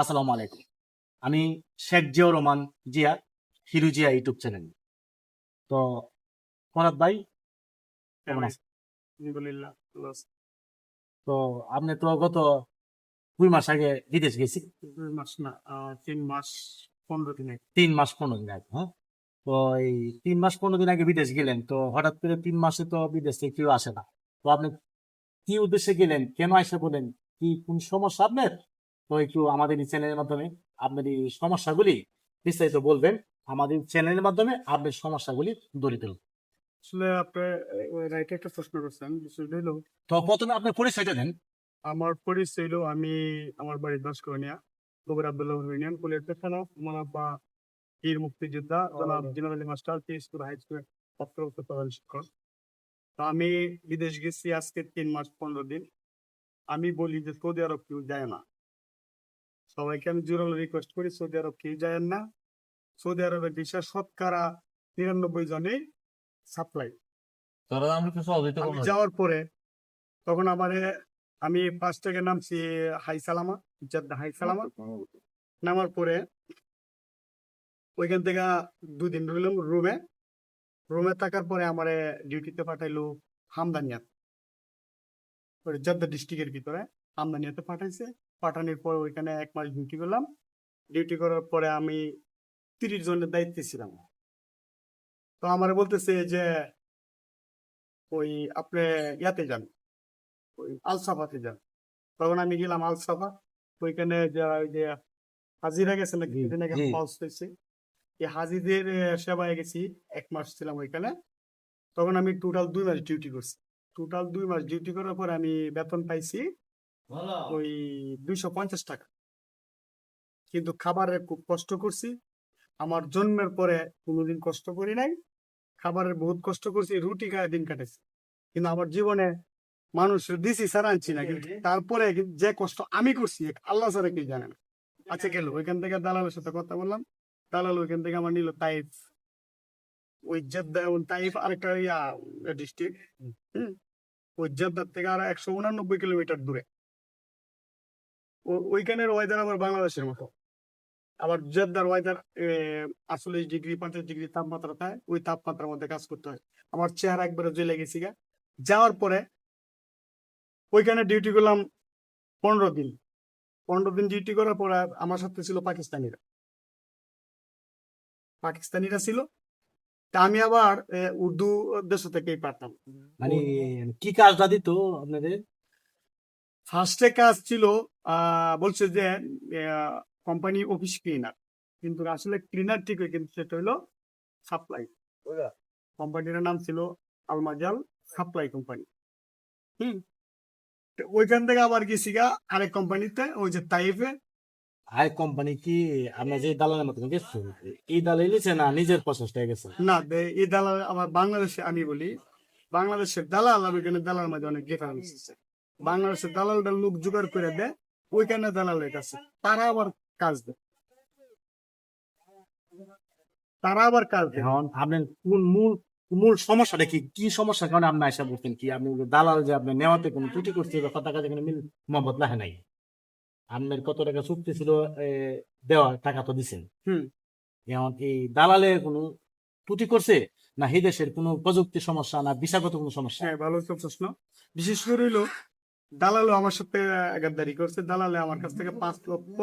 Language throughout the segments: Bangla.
আসসালামু আলাইকুম। আমি শেখ জিয়াউর রহমান জিয়া হিরু জিয়া ইউটিউব চ্যানেল। তো ফরাদ ভাই কেমন আছেন? আলহামদুলিল্লাহ তো আপনি তো গত দুই মাস আগে বিদেশ গেছি দুই মাস না তিন মাস পনেরো দিনে তিন মাস পনেরো দিন আগে হ্যাঁ? তো এই তিন মাস পনেরো দিন আগে বিদেশ গেলেন তো হঠাৎ করে তিন মাসে তো বিদেশ থেকে কেউ আসে না। তো আপনি কি উদ্দেশ্যে গেলেন? কেন এসে বলেন? কি কোন সমস্যা আপনার? তো একটু আমাদের এই চ্যানেলের মাধ্যমে আপনার এই সমস্যাগুলি বিস্তারিত বলবেন। আমাদের চ্যানেলের মাধ্যমে আপনার সমস্যাগুলি তুলুন। আসলে আপনি রাইটে একটা প্রশ্ন করছেন বিষয়টা হলো তো প্রথমে আপনার পরিচয়টা দেন। আমার পরিচয় হলো আমি আমার বাড়ি দশকরণিয়া গোবর আব্দুল্লাহ ইউনিয়ন পেছানো আমার আব্বা বীর মুক্তিযোদ্ধা জনাব জিনাল আলী মাস্টার পিএসপুর হাই স্কুলের ছাত্র প্রধান শিক্ষক। তো আমি বিদেশ গেছি আজকে তিন মাস পনেরো দিন। আমি বলি যে সৌদি আরব কেউ যায় না। সবাইকে আমি জোরালো রিকোয়েস্ট করি সৌদি আরব কেউ যায় না। সৌদি আরবের ভিসা শতকরা নিরানব্বই জনে সাপ্লাই যাওয়ার পরে তখন আমার আমি ফার্স্ট থেকে নামছি হাই সালামা জেদ্দা হাই সালামা। নামার পরে ওইখান থেকে দুদিন রইলাম রুমে। রুমে থাকার পরে আমার ডিউটিতে পাঠাইলো হামদানিয়াত। জেদ্দা ডিস্ট্রিক্টের ভিতরে হামদানিয়াতে পাঠাইছে। পাঠানোর পর ওইখানে এক মাস ডিউটি করলাম। ডিউটি করার পরে আমি তিরিশ জনের দায়িত্বে ছিলাম। তো আমার বলতেছে যে ওই আপনি ইয়াতে যান ওই আলসাফাতে যান। তখন আমি গেলাম আলসাফা। ওইখানে যারা ওই যে হাজিরা গেছে পাউস হয়েছে এই হাজিদের সেবায় গেছি এক মাস ছিলাম ওইখানে। তখন আমি টোটাল দুই মাস ডিউটি করছি। টোটাল দুই মাস ডিউটি করার পর আমি বেতন পাইছি ওই দুইশো পঞ্চাশ টাকা। কিন্তু খাবারের খুব কষ্ট করছি। আমার জন্মের পরে কোনোদিন কষ্ট করি নাই। খাবারের বহুত কষ্ট করছি রুটি খায় দিন কাটেছি কিন্তু আমার জীবনে মানুষ দিছি ছাড়া আনছি না। কিন্তু তারপরে যে কষ্ট আমি করছি আল্লাহ স্যারে কি জানে না। আচ্ছা গেল। ওইখান থেকে দালালের সাথে কথা বললাম। দালাল ওইখান থেকে আমার নিল তাইফ। ওই জেদ্দা এবং তাইফ আরেকটা ইয়া ডিস্ট্রিক্ট। ওই জেদ্দার থেকে আর একশো উনানব্বই কিলোমিটার দূরে। ওইখানের ওয়েদার আবার বাংলাদেশের মতো। আবার জেদ্দার ওয়েদার আটচল্লিশ ডিগ্রি, পঞ্চাশ ডিগ্রি তাপমাত্রা থাকে, ওই তাপমাত্রার মধ্যে কাজ করতে হয়। আমার চেহারা একবারে জ্বলে গেছি গা। যাওয়ার পরে ওইখানে ডিউটি করলাম পনেরো দিন। পনেরো দিন ডিউটি করার পরে আমার সাথে ছিল পাকিস্তানিরা। পাকিস্তানিরা ছিল। তা আমি আবার উর্দু দেশ থেকেই পারতাম। মানে কি কাজটা দিত আপনাদের? ফার্স্টে কাজ ছিল বলছে যে কোম্পানি অফিস ক্লিনার কিন্তু আসলে ক্লিনার ঠিক হয় কিন্তু সেটা হলো সাপ্লাই কোম্পানির নাম ছিল আলমাজাল সাপ্লাই কোম্পানি হুম? ওইখান থেকে আবার গেছি গা আরেক কোম্পানিতে ওই যে তাইফে আর কোম্পানি কি আপনার যে দালালের মতন গেছেন এই দালাল না নিজের প্রচেষ্টায় গেছে? না এই দালাল আমার বাংলাদেশে আমি বলি বাংলাদেশের দালাল আমি এখানে দালাল মাঝে অনেক ডিফারেন্স আছে। বাংলাদেশের দালালটা লোক জোগাড় করে দেয় ওইখানে দালালের কাছে। তারা আবার কাজ দেয়। তারা আবার কাজ দেয়। এখন আপনার কোন মূল মূল সমস্যাটা কি? কি সমস্যার কারণে আপনি আশা করতেন কি আপনি দালাল যে আপনি নেওয়াতে কোনো ত্রুটি করছে বা কথা কাজে কোনো মিল মহব্বত লাহে নাই। আপনার কত টাকা চুক্তি ছিল দেওয়া টাকা তো দিছেন। এখন এই দালালের কোনো ত্রুটি করছে না এই দেশের কোনো প্রযুক্তি সমস্যা না বিষাগত কোনো সমস্যা? হ্যাঁ ভালো প্রশ্ন। বিশেষ করে হইল দালালও আমার সাথে গাদ্দারি করছে দালালে আমার কাছ থেকে পাঁচ লক্ষ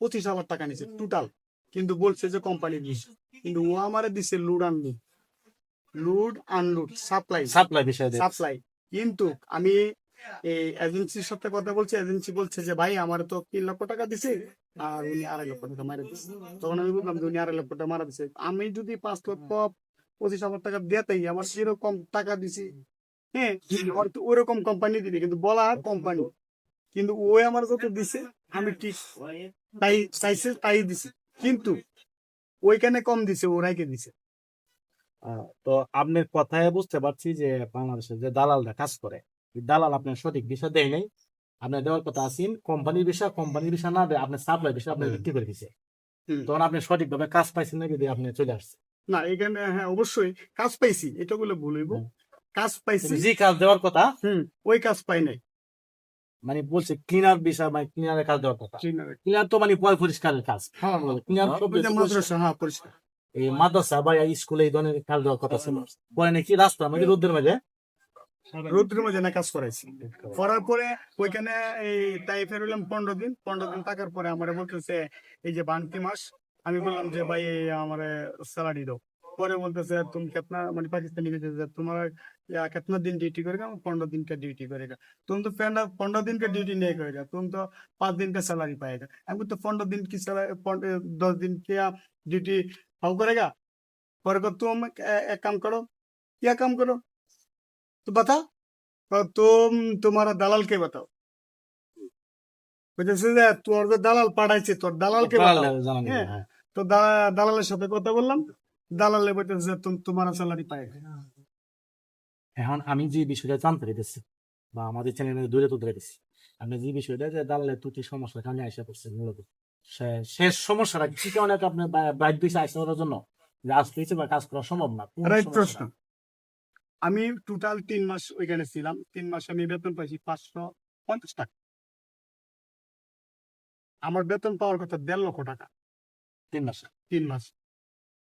পঁচিশ হাজার টাকা নিছে টোটাল কিন্তু বলছে যে কোম্পানি দিছে কিন্তু ও আমারে দিছে load unload load unload supply supply বিষয় দিয়ে। সাপ্লাই কিন্তু আমি এই এজেন্সির সাথে কথা বলছি এজেন্সি বলছে যে ভাই আমার তো তিন লক্ষ টাকা দিছে। আর উনি আড়াই লক্ষ টাকা মারা দিছে। তখন আমি বললাম যে উনি আড়াই লক্ষ টাকা মারা দিছে। আমি যদি পাঁচ লক্ষ পঁচিশ হাজার টাকা দিতেই আমার যেরকম টাকা দিছি। হ্যাঁ ওরকম কোম্পানি দিবে কিন্তু বলা কোম্পানি কিন্তু ওই আমার যত দিছে আমি ঠিক তাই চাইছে তাই দিছি। কিন্তু ওইখানে কম দিছে ওরাইকে দিছে। তো আপনার কথায় বুঝতে পারছি যে বাংলাদেশের যে দালালরা কাজ করে দালাল আপনার সঠিক বিষয় দেয় নাই। আপনার দেওয়ার কথা আছেন কোম্পানির বিষয় কোম্পানির বিষয় না দেয় আপনার সাপ্লাই বিষয় আপনি হুম। বিক্রি করে দিছে। তখন আপনি সঠিকভাবে কাজ পাইছেন নাকি দিয়ে আপনি চলে আসছে না এখানে হ্যাঁ অবশ্যই কাজ পাইছি এটা বলে ভুল হইব। হুম। কাজ পাইছি। যে কাজ দেওয়ার কথা হুম ওই কাজ পাই নাই। মানে বলছে ক্লিনার বিষয় মানে ক্লিনারের কাজ দেওয়ার কথা। ক্লিনার তো মানে পয় পরিষ্কারের কাজ। হ্যাঁ ক্লিনার ওই মাদ্রাসা হ্যাঁ পরিষ্কার। এই মাদ্রাসা বা এই স্কুলে এই ধরনের কাজ দেওয়ার কথা ছিল। পরে নাকি রাস্তা মানে রোদ্রের মাঝে? রৌদ্রের মাঝে না কাজ করাইছি। করার পরে ওইখানে এই টাইফের হইলাম পনেরো দিন। পনেরো দিন থাকার পরে আমার বলতেছে এই যে বান্তি মাস আমি বললাম যে ভাই আমার স্যালারি দাও। পরে বলতেছে তুমি कितना মানে पाकिस्तानी में जैसे तुम्हारा या कितना दिन ड्यूटी करेगा मैं पंद्रह दिन का ड्यूटी करेगा तुम तो पंद्रह पंद्रह दिन का ड्यूटी नहीं करेगा तुम तो पाँच दिन का सैलरी पाएगा हम तो पंद्रह दिन की सैलरी दस दिन क्या ड्यूटी हाउ करेगा पर को तुम ए- एक काम करो क्या काम करो तो बताओ तो तुम तुम्हारा दलाल के बताओ বুঝেছিস যে তোর যে দালাল পাঠাইছে তোর দালালকে বাতাও। জানানি হ্যাঁ। হ্যাঁ তো দা- দালালের সাথে কথা বললাম দালালে বলতেছে যে তোমার স্যালারি পায়। এখন আমি যে বিষয়টা জানতে পেরেছি বা আমাদের চ্যানেলে দূরে তুলতে পেরেছি আপনি যে বিষয়টা যে দালালের ত্রুটি সমস্যা কারণে আইসা করছে মূলত? শেষ সমস্যাটা কি কারণে আপনি বাইর দিয়েছে আইসা করার জন্য? যে আসতে হয়েছে বা কাজ করা সম্ভব না রাইট প্রশ্ন। আমি টোটাল তিন মাস ওইখানে ছিলাম তিন মাস আমি বেতন পাইছি পাঁচশো পঞ্চাশ টাকা। আমার বেতন পাওয়ার কথা দেড় লক্ষ টাকা। তিন মাসে? তিন মাস।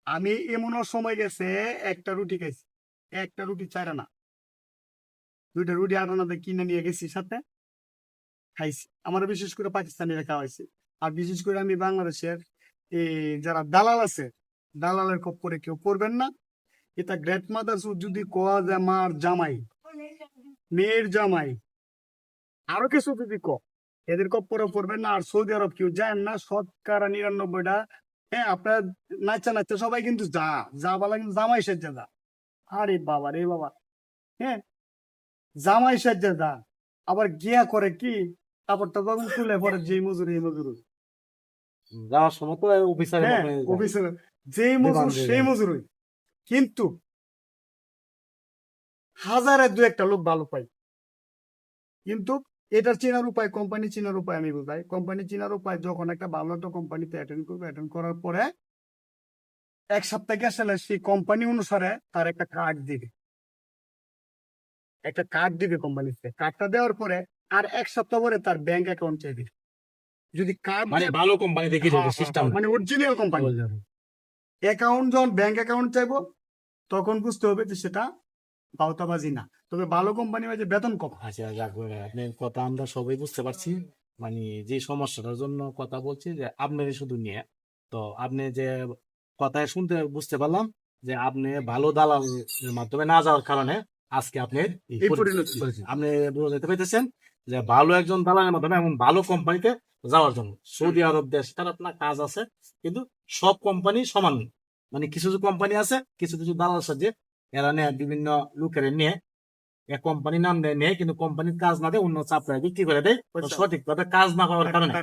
আমি এমনও সময় গেছে, একটা রুটি খাইছি। একটা রুটি চাই আনা দুইটা রুটি আট আনাতে কিনে নিয়ে গেছি সাথে, খাইছি। আমার বিশেষ করে পাকিস্তানিরা খাওয়াইছে। আর বিশেষ করে আমি বাংলাদেশের যারা দালাল আছে, দালালের কপ্পরে কেউ পড়বেন না। এটা গ্রেট মাদার যদি কোয়া যায় মার জামাই, মেয়ের জামাই, আরও কিছু যদি ক এদের কপ কপ্পরে পড়বেন না। আর সৌদি আরব কেউ যায় না শতকরা নিরানব্বইটা হ্যাঁ আপনার নাচা নাচা সবাই কিন্তু যা যা বলা কিন্তু জামাই সাজ্জা যা। আরে বাবা রে বাবা। হ্যাঁ জামাই সাজ্জা যা। আবার গিয়া করে কি? কাপড়টা যখন খুলে পরে যেই মজুরি এই মজুরি। যাওয়ার সময় তো অফিসার অফিসের যেই মজুর সেই। মজুরি কিন্তু হাজারে দু একটা লোক ভালো পাই কিন্তু এটার চেনার উপায় কোম্পানি চেনার উপায় আমি বুঝাই। কোম্পানি চেনার উপায় যখন একটা ভালো একটা কোম্পানিতে অ্যাটেন্ড করবে অ্যাটেন্ড করার পরে এক সপ্তাহ আসলে সেই কোম্পানি অনুসারে তার একটা কার্ড দিবে। একটা কার্ড দিবে কোম্পানিতে কার্ডটা দেওয়ার পরে আর এক সপ্তাহ পরে তার ব্যাংক অ্যাকাউন্ট চাইবে। যদি কার্ড মানে ভালো কোম্পানি দেখে সিস্টেম মানে অরিজিনাল কোম্পানি অ্যাকাউন্ট যখন ব্যাংক অ্যাকাউন্ট চাইব তখন বুঝতে হবে যে সেটা বাউতাবাজি না তবে ভালো কোম্পানি যে বেতন কম আচ্ছা যাক আপনার কথা আমরা সবাই বুঝতে পারছি মানে যে সমস্যাটার জন্য কথা বলছি যে আপনারই শুধু নিয়ে তো আপনি যে কথায় শুনতে বুঝতে পারলাম যে আপনি ভালো দালালের মাধ্যমে না যাওয়ার কারণে আজকে আপনি এই এই পরিস্থিতি পরিণতি। পরিস্থিতি। আপনি বুঝতে পেরেছেন যে ভালো একজন দালালের মাধ্যমে এমন ভালো কোম্পানিতে যাওয়ার জন্য সৌদি আরব দেশ তার আপনার কাজ আছে কিন্তু সব কোম্পানি সমান। মানে কিছু কিছু কোম্পানি আছে কিছু কিছু দালাল সাহায্যে এরা নেয় বিভিন্ন লোকের নিয়ে এক কোম্পানির নাম দেয় নেয় কিন্তু কোম্পানির কাজ না দেয় অন্য চাপড়ায় বিক্রি করে দেয়। সঠিকভাবে কাজ না করার কারণে।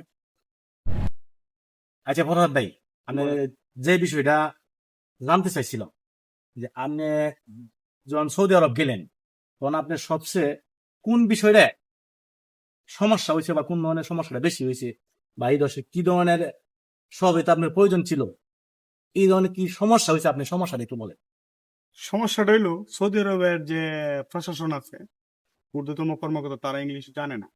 আচ্ছা ফরহাদ ভাই আমি যে বিষয়টা জানতে চাইছিলাম যে আপনি যখন সৌদি আরব গেলেন তখন আপনার সবচেয়ে কোন বিষয়টা সমস্যা হয়েছে বা কোন ধরনের সমস্যাটা বেশি হয়েছে? বা এই দশে কি ধরনের সহায়তা আপনার প্রয়োজন ছিল? এই ধরনের কি সমস্যা হয়েছে? আপনি সমস্যাটা একটু বলেন। সমস্যাটা হইল সৌদি আরবের যে প্রশাসন আছে ঊর্ধ্বতম কর্মকর্তা তারা ইংলিশ জানে না।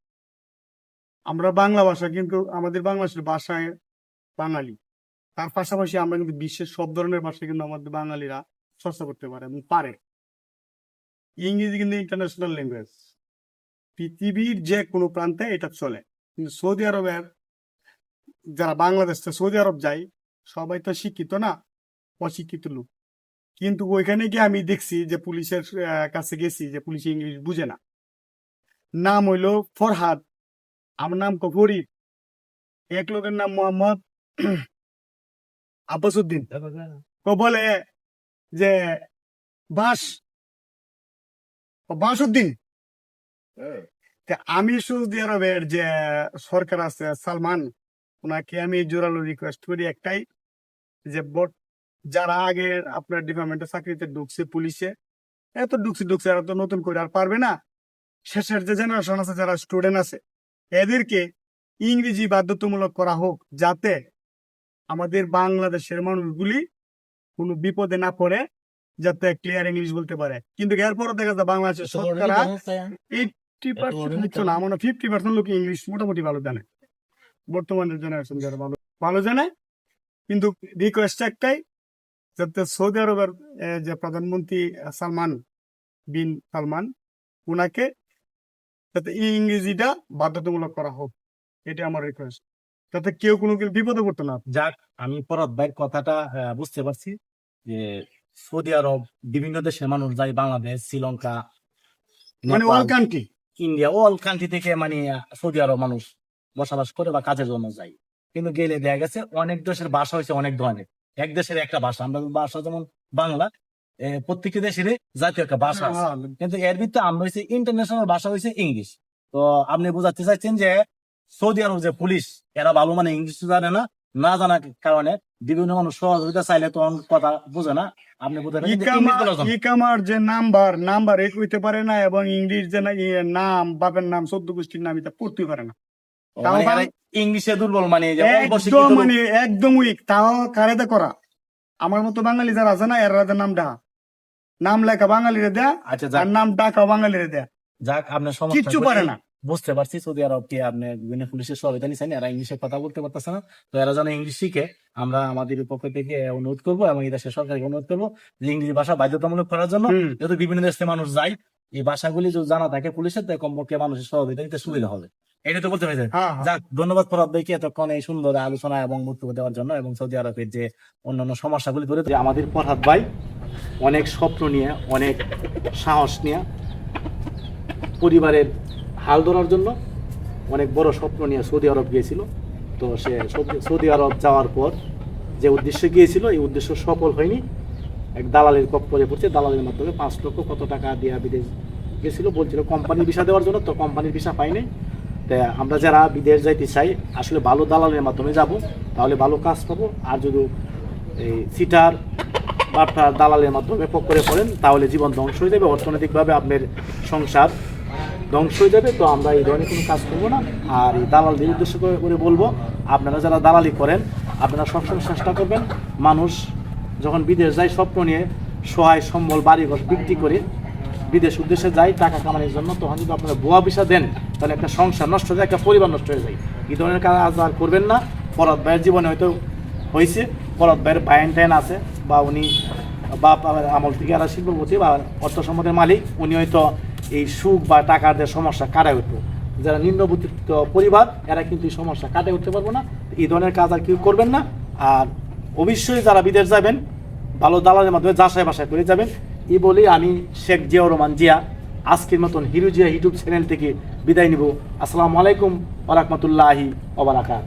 আমরা বাংলা ভাষা কিন্তু আমাদের বাংলাদেশের ভাষায় বাঙালি। তার পাশাপাশি আমরা কিন্তু বিশ্বের সব ধরনের ভাষা কিন্তু আমাদের বাঙালিরা চর্চা করতে পারে এবং পারে। ইংরেজি কিন্তু ইন্টারন্যাশনাল ল্যাঙ্গুয়েজ পৃথিবীর যে কোনো প্রান্তে এটা চলে। কিন্তু সৌদি আরবের যারা বাংলাদেশ সৌদি আরব যায়, সবাই তো শিক্ষিত না, অশিক্ষিত লোক। কিন্তু ওইখানে গিয়ে আমি দেখছি যে পুলিশের কাছে গেছি যে পুলিশ ইংলিশ বুঝে না। নাম হইল ফরহাদ। আমার নাম কফরিদ এক লোকের নাম মোহাম্মদ আব্বাসুদ্দিন ও বলে যে বাস বাসুদ্দিন তা আমি সৌদি আরবের যে সরকার আছে সালমান ওনাকে আমি জোরালো রিকোয়েস্ট করি একটাই যে বট যারা আগে আপনার ডিপার্টমেন্টে চাকরিতে ঢুকছে পুলিশে এত ঢুকছে ঢুকছে এরা তো নতুন করে আর পারবে না। শেষের যে জেনারেশন আছে যারা স্টুডেন্ট আছে এদেরকে ইংরেজি বাধ্যতামূলক করা হোক যাতে আমাদের বাংলাদেশের মানুষগুলি কোনো বিপদে না পড়ে যাতে ক্লিয়ার ইংলিশ বলতে পারে। কিন্তু এরপরও দেখা যায় বাংলাদেশের শতকরা এইটি ফিফটি পার্সেন্ট না আমার ফিফটি পার্সেন্ট লোক ইংলিশ মোটামুটি ভালো জানে। বর্তমানের জেনারেশন যারা ভালো ভালো জানে। কিন্তু রিকোয়েস্ট একটাই যাতে সৌদি আরবের যে প্রধানমন্ত্রী সালমান বিন সালমান ওনাকে যাতে ইংরেজিটা বাধ্যতামূলক করা হোক এটা আমার রিকোয়েস্ট যাতে কেউ কোনো বিপদে পড়তো না যাক আমি পরত ভাইয়ের কথাটা বুঝতে পারছি যে সৌদি আরব বিভিন্ন দেশের মানুষ যায় বাংলাদেশ শ্রীলঙ্কা মানে all country India all country থেকে মানে সৌদি আরব মানুষ বসবাস করে বা কাজের জন্য যায়। কিন্তু গেলে দেখা গেছে অনেক দেশের ভাষা হয়েছে অনেক ধরনের। এক দেশের একটা ভাষা। আমরা ভাষা যেমন বাংলা প্রত্যেকটি দেশেরই জাতীয় একটা ভাষা আছে। হ্যাঁ, কিন্তু এর ভিতরে আমরা হচ্ছে ইন্টারন্যাশনাল ভাষা হচ্ছে ইংলিশ তো আপনি বোঝাতে চাইছেন যে সৌদি আরব যে পুলিশ এরা ভালো মানে ইংলিশ জানে না না জানার কারণে বিভিন্ন মানুষ সহযোগিতা চাইলে তখন কথা বোঝে না। আপনি। ইকামার যে নাম্বার নাম্বার এক হইতে পারে না এবং ইংলিশ যে নাম বাপের নাম চোদ্দ গোষ্ঠীর নাম এটা পড়তে পারে না। ইংলিশে দুর্বল মানে একদম মানে একদম উইক তাও করা। আমার মতো বাঙালি যারা আছে না এরা নাম ডাহা। নাম লেখা বাঙালিরে দেয়া আচ্ছা যাক। নাম ডাকা বাঙালিরে দেয়া। যাক আপনার সমস্যা কিচ্ছু পারে না। বুঝতে পারছি সৌদি আরব কি আপনি বিভিন্ন পুলিশের সহায়তা নিচ্ছেন এরা ইংলিশে কথা বলতে পারতেছে না। তো এরা যেন ইংলিশ শিখে আমরা আমাদের পক্ষ থেকে অনুরোধ করব এবং এই দেশের সরকারকে অনুরোধ করব যে ইংরেজি ভাষা বাধ্যতামূলক করার জন্য যেহেতু বিভিন্ন দেশ থেকে মানুষ যায়। এই ভাষাগুলি যদি জানা থাকে পুলিশের কমপক্ষে মানুষের সহযোগিতা নিতে সুবিধা হবে। এটা তো বলতে পেরেছেন হ্যাঁ হ্যাঁ। যাক ধন্যবাদ ফরাদ ভাইকে এতক্ষণ এই সুন্দর আলোচনা এবং বক্তব্য দেওয়ার জন্য এবং সৌদি আরবের যে অন্যান্য সমস্যাগুলি ধরে যে আমাদের ফরহাদ ভাই অনেক স্বপ্ন নিয়ে অনেক সাহস নিয়ে পরিবারের হাল ধরার জন্য অনেক বড় স্বপ্ন নিয়ে সৌদি আরব গিয়েছিল। তো সে সৌদি- সৌদি আরব যাওয়ার পর যে উদ্দেশ্যে গিয়েছিল এই উদ্দেশ্য সফল হয়নি। এক দালালের কপ্পরে পড়ছে দালালের মাধ্যমে পাঁচ লক্ষ কত টাকা দিয়ে বিদেশ গেছিল বলছিল কোম্পানির ভিসা দেওয়ার জন্য তো কোম্পানির ভিসা পাইনি তা আমরা যারা বিদেশ যাইতে চাই, আসলে ভালো দালালের মাধ্যমে যাব, তাহলে ভালো কাজ পাবো। আর যদি এই সিটার বার্তা দালালের মাধ্যমে পক্করে পড়েন তাহলে জীবন ধ্বংস হয়ে যাবে। অর্থনৈতিকভাবে আপনার সংসার ধ্বংস হয়ে যাবে। তো আমরা এই ধরনের কোনো কাজ করব না। আর এই দালালদের উদ্দেশ্য করে করে বলব, আপনারা যারা দালালি করেন, আপনারা সবসময় চেষ্টা করবেন, মানুষ যখন বিদেশ যায়, স্বপ্ন নিয়ে সহায়, সম্বল, বাড়িঘর বিক্রি করে বিদেশ উদ্দেশ্যে যায় টাকা কামানোর জন্য, তখন যদি আপনারা ভুয়া বিষা দেন, তাহলে একটা সংসার নষ্ট হয়ে যায়, একটা পরিবার নষ্ট হয়ে যায়। এই ধরনের কাজ আর করবেন না। পরত ভাইয়ের জীবনে হয়তো হয়েছে। পরত ভাইয়ের বায়ান টাইন আছে, বা উনি বাপ আমল থেকে আর শিল্পপতি বা অর্থ সম্পদের মালিক, উনি হয়তো এই সুখ বা টাকার যে সমস্যা কাটায় উঠবো। যারা নিম্নবিত্ত পরিবার, এরা কিন্তু এই সমস্যা কাটায় উঠতে পারব না। এই ধরনের কাজ আর কেউ করবেন না। আর অবশ্যই যারা বিদেশ যাবেন, ভালো দালালের মাধ্যমে যাচাই বাসায় করে যাবেন। এই বলে আমি শেখ জিয়াউর রহমান জিয়া, আজকের মতন হিরো জিয়া ইউটিউব চ্যানেল থেকে বিদায় নিব। আসসালামু আলাইকুম ওরহমতুল্লাহি ওবরাকাত